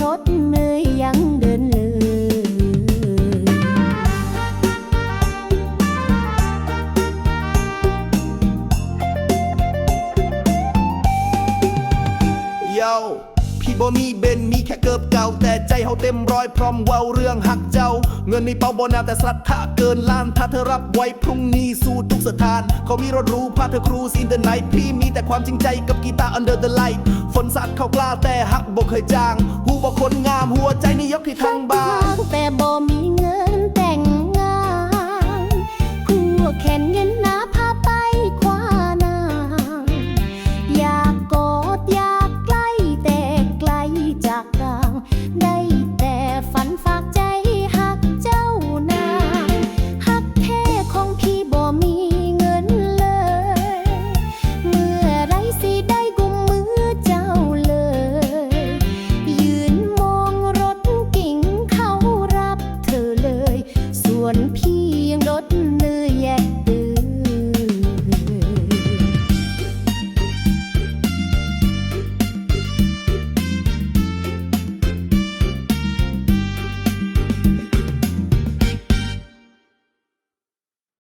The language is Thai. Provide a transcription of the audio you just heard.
รถเมยยังเดินเลยโยพี่บ่มีเบนมีแค่เกิบเก่า แต่ใจเฮาเต็มร้อยพร้อมเว้าเรื่องหักเจ้า เงินในเป๋าบ่นาแต่ศรัทธาเกินล้านถ้าเธอรับไว้พรุ่งนี้สู่ทุกสถาน เขามีรถรูพาเธอครูซีนเดอะไนท์พี่มีแต่ความจริงใจกับกีตาร์ under the light ฝนสัตว์เขากล้าแต่หักบ่เคยจางหูบ่คนงามหัวใจนี่ยกที่ทางบ้าน